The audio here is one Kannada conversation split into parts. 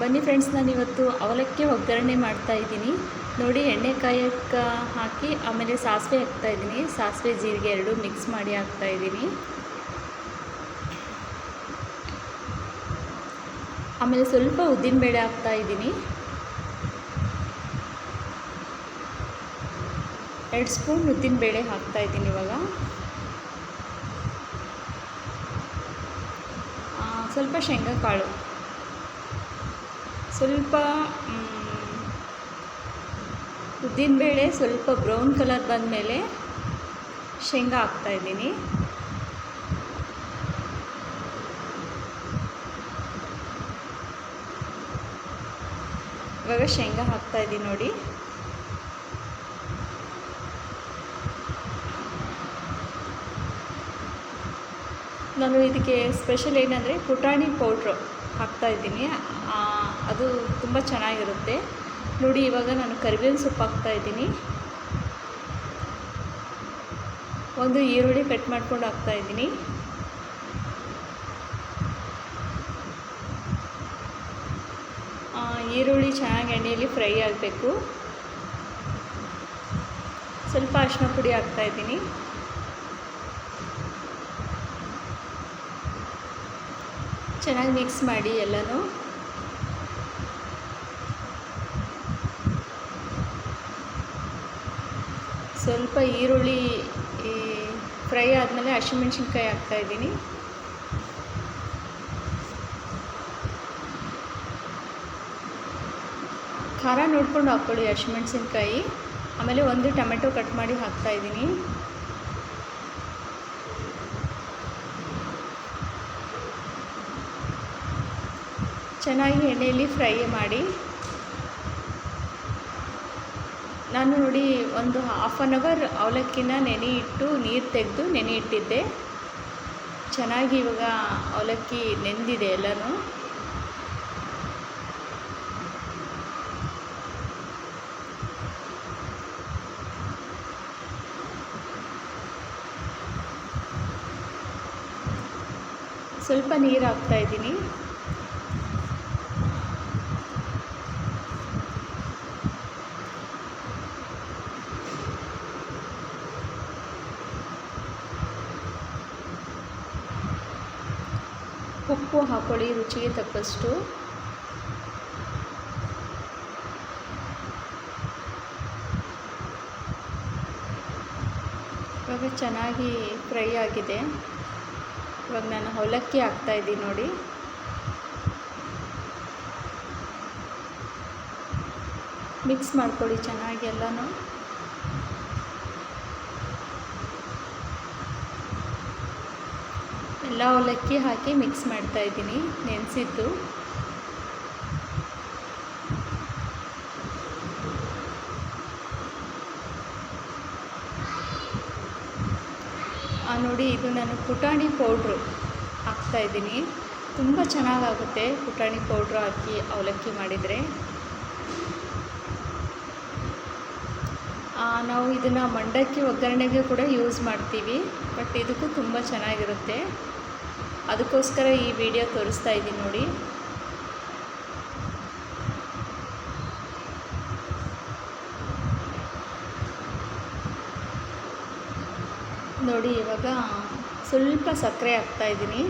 ಬನ್ನಿ ಫ್ರೆಂಡ್ಸ್ ನಾನು ಇವತ್ತು ಅವಲಕ್ಕಿ ಒಗ್ಗರಣೆ ಮಾಡ್ತಾ ಇದ್ದೀನಿ. ನೋಡಿ, ಎಣ್ಣೆ ಕಾಯಕ್ಕೆ ಹಾಕಿ, ಆಮೇಲೆ ಸಾಸಿವೆ ಹಾಕ್ತಾ ಇದ್ದೀನಿ. ಸಾಸಿವೆ ಜೀರಿಗೆ ಎರಡು ಮಿಕ್ಸ್ ಮಾಡಿ ಹಾಕ್ತಾ ಇದ್ದೀನಿ. ಆಮೇಲೆ ಸ್ವಲ್ಪ ಉದ್ದಿನಬೇಳೆ ಹಾಕ್ತಾ ಇದ್ದೀನಿ. ಎರಡು ಸ್ಪೂನ್ ಉದ್ದಿನಬೇಳೆ ಹಾಕ್ತಾ ಇದ್ದೀನಿ ಇವಾಗ. ಸ್ವಲ್ಪ ಶೇಂಗಾ ಕಾಳು ಸ್ವಲ್ಪ ಉದ್ದಿನಬೇಳೆ ಸ್ವಲ್ಪ ಬ್ರೌನ್ ಕಲರ್ ಬಂದಮೇಲೆ ಶೇಂಗಾ ಹಾಕ್ತಾಯಿದ್ದೀನಿ ಇವಾಗ ಶೇಂಗಾ ಹಾಕ್ತಾಯಿದ್ದೀನಿ ನೋಡಿ. ನಾನು ಇದಕ್ಕೆ ಸ್ಪೆಷಲ್ ಏನಂದರೆ ಪುಟಾಣಿ ಪೌಡ್ರು ಹಾಕ್ತಾಯಿದ್ದೀನಿ ಅದು ತುಂಬ ಚೆನ್ನಾಗಿರುತ್ತೆ. ನೋಡಿ, ಇವಾಗ ನಾನು ಕರಿಬೇವಿನ ಸೊಪ್ಪು ಹಾಕ್ತಾಯಿದ್ದೀನಿ ಒಂದು ಈರುಳ್ಳಿ ಕಟ್ ಮಾಡ್ಕೊಂಡು ಹಾಕ್ತಾಯಿದ್ದೀನಿ ಈರುಳ್ಳಿ ಚೆನ್ನಾಗಿ ಎಣ್ಣೆಯಲ್ಲಿ ಫ್ರೈ ಆಗಬೇಕು. ಸ್ವಲ್ಪ ಅರಿಶಿನ ಪುಡಿ ಹಾಕ್ತಾಯಿದ್ದೀನಿ ಚೆನ್ನಾಗಿ ಮಿಕ್ಸ್ ಮಾಡಿ ಎಲ್ಲನೂ. ಸ್ವಲ್ಪ ಈರುಳ್ಳಿ ಫ್ರೈ ಆದಮೇಲೆ ಹಸಿಮೆಣ್ಸಿನ್ಕಾಯಿ ಹಾಕ್ತಾಯಿದ್ದೀನಿ ಖಾರ ನೋಡ್ಕೊಂಡು ಹಾಕ್ಕೊಳ್ಳಿ ಹಸಿಮೆಣ್ಸಿನ್ಕಾಯಿ. ಆಮೇಲೆ ಒಂದು ಟೊಮೆಟೊ ಕಟ್ ಮಾಡಿ ಹಾಕ್ತಾಯಿದ್ದೀನಿ ಚೆನ್ನಾಗಿ ಎಣ್ಣೆಯಲ್ಲಿ ಫ್ರೈ ಮಾಡಿ. ನಾನು ನೋಡಿ ಒಂದು ಹಾಫ್ ಆನ್ ಅವರ್ ಅವಲಕ್ಕಿನ ನೆನೆ ಇಟ್ಟು ನೀರು ತೆಗೆದು ನೆನೆ ಇಟ್ಟಿದ್ದೆ. ಚೆನ್ನಾಗಿ ಇವಾಗ ಅವಲಕ್ಕಿ ನೆಂದಿದೆ ಎಲ್ಲನೂ. ಸ್ವಲ್ಪ ನೀರು ಹಾಕ್ತಾಯಿದ್ದೀನಿ ಉಪ್ಪು ಹಾಕೊಳ್ಳಿ, ರುಚಿಗೆ ತಕ್ಕಷ್ಟು. ಇವಾಗ ಚೆನ್ನಾಗಿ ಫ್ರೈ ಆಗಿದೆ. ಇವಾಗ ನಾನು ಅವಲಕ್ಕಿ ಹಾಕ್ತಾಯಿದ್ದೀನಿ ನೋಡಿ. ಮಿಕ್ಸ್ ಮಾಡ್ಕೊಳ್ಳಿ ಚೆನ್ನಾಗಿ ಎಲ್ಲನೂ. ಎಲ್ಲ ಅವಲಕ್ಕಿ ಹಾಕಿ ಮಿಕ್ಸ್ ಮಾಡ್ತಾ ಇದ್ದೀನಿ, ನೆನೆಸಿದ್ದು. ನೋಡಿ, ಇದು ನಾನು ಪುಟಾಣಿ ಪೌಡ್ರು ಹಾಕ್ತಾಯಿದ್ದೀನಿ ತುಂಬ ಚೆನ್ನಾಗಾಗುತ್ತೆ ಪುಟಾಣಿ ಪೌಡ್ರು ಹಾಕಿ ಅವಲಕ್ಕಿ ಮಾಡಿದರೆ. ನಾವು ಇದನ್ನು ಮಂಡಕ್ಕಿ ಒಗ್ಗರಣೆಗೆ ಕೂಡ ಯೂಸ್ ಮಾಡ್ತೀವಿ ಬಟ್ ಇದಕ್ಕೂ ತುಂಬ ಚೆನ್ನಾಗಿರುತ್ತೆ. ಅದಕ್ಕೋಸ್ಕರ ಈ ವಿಡಿಯೋ ತೋರಿಸ್ತಾ ಇದ್ದೀನಿ ನೋಡಿ. ನೋಡಿ, ಇವಾಗ ಸ್ವಲ್ಪ ಸಕ್ಕರೆ ಹಾಕ್ತಾಯಿದ್ದೀನಿ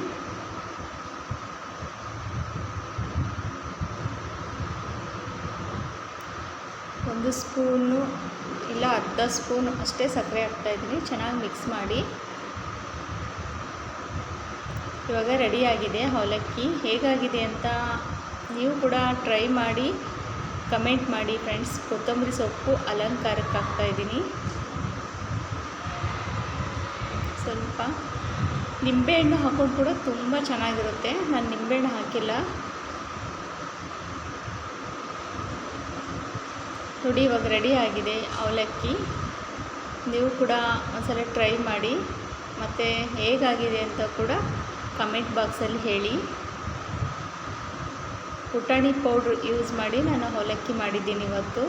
ಒಂದು ಸ್ಪೂನು ಇಲ್ಲ ಅರ್ಧ ಸ್ಪೂನ್ ಅಷ್ಟೇ ಸಕ್ಕರೆ ಹಾಕ್ತಾಯಿದ್ದೀನಿ ಚೆನ್ನಾಗಿ ಮಿಕ್ಸ್ ಮಾಡಿ. ಇವಾಗ ರೆಡಿಯಾಗಿದೆ ಅವಲಕ್ಕಿ. ಹೇಗಾಗಿದೆ ಅಂತ ನೀವು ಕೂಡ ಟ್ರೈ ಮಾಡಿ ಕಮೆಂಟ್ ಮಾಡಿ ಫ್ರೆಂಡ್ಸ್ ಕೊತ್ತಂಬರಿ ಸೊಪ್ಪು ಅಲಂಕಾರಕ್ಕೆ ಹಾಕ್ತಾಯಿದ್ದೀನಿ ಸ್ವಲ್ಪ ನಿಂಬೆಹಣ್ಣು ಹಾಕೊಂಡು ಕೂಡ ತುಂಬ ಚೆನ್ನಾಗಿರುತ್ತೆ. ನಾನು ನಿಂಬೆಹಣ್ಣು ಹಾಕಿಲ್ಲ. ನೋಡಿ ಇವಾಗ ರೆಡಿ ಆಗಿದೆ, ಅವಲಕ್ಕಿ. ನೀವು ಕೂಡ ಒಂದ್ಸಲ ಟ್ರೈ ಮಾಡಿ. ಮತ್ತು ಹೇಗಾಗಿದೆ ಅಂತ ಕೂಡ ಕಮೆಂಟ್ ಬಾಕ್ಸಲ್ಲಿ ಹೇಳಿ. ಪುಟಾಣಿ ಪೌಡ್ರ್ ಯೂಸ್ ಮಾಡಿ ನಾನು ಅವಲಕ್ಕಿ ಮಾಡಿದ್ದೀನಿ ಇವತ್ತು.